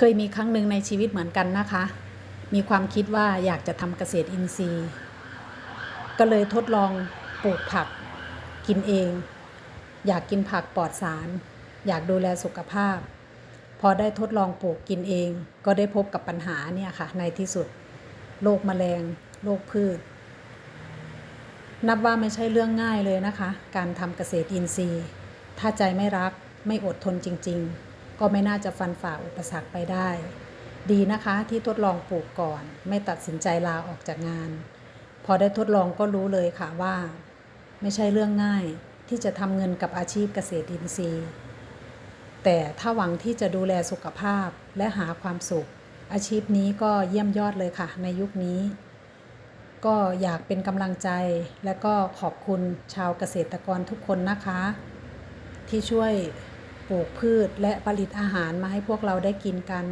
เคยมีครั้งหนึ่งในชีวิตเหมือนกันนะคะ มีความคิดว่าอยากจะทำเกษตรอินทรีย์ ก็เลยทดลองปลูกผักกินเอง อยากกินผักปลอดสาร อยากดูแลสุขภาพ พอได้ทดลองปลูกกินเอง ก็ได้พบกับปัญหาเนี่ยค่ะ ในที่สุดโรคแมลงโรคพืช นับว่าไม่ใช่เรื่องง่ายเลยนะคะ การทำเกษตรอินทรีย์ ถ้าใจไม่รักไม่อดทนจริง ๆ ก็ไม่น่าจะฟันฝ่าอุปสรรคไปได้ ดีนะคะที่ทดลองปลูกก่อน ไม่ตัดสินใจลาออกจากงาน พอได้ทดลองก็รู้เลยค่ะว่า ไม่ใช่เรื่องง่ายที่จะทำเงินกับอาชีพเกษตรอินทรีย์ แต่ถ้าหวังที่จะดูแลสุขภาพและหาความสุข อาชีพนี้ก็เยี่ยมยอดเลยค่ะ ในยุคนี้ ก็อยากเป็นกำลังใจและก็ขอบคุณชาวเกษตรกรทุกคนนะคะ ที่ช่วย ปลูกพืชและผลิตอาหารมาให้พวกเราได้กินกัน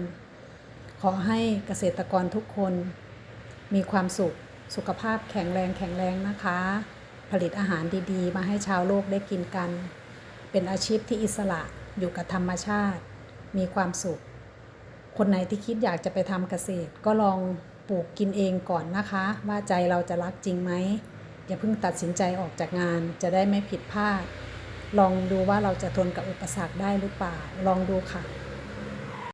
ขอให้เกษตรกรทุกคน มีความสุขสุขภาพแข็งแรงแข็งแรงนะคะ ผลิตอาหารดีๆ มาให้ชาวโลกได้กินกัน เป็นอาชีพที่อิสระอยู่กับธรรมชาติ มีความสุข คนไหนที่คิดอยากจะไปทำเกษตร ก็ลองปลูกกินเองก่อนนะคะ ว่าใจเราจะรักจริงไหมอย่าเพิ่งตัดสินใจออกจากงานจะได้ไม่ผิดพลาด ลองดูว่าเราจะทนกับอุปสรรคได้หรือเปล่า ลองดูค่ะ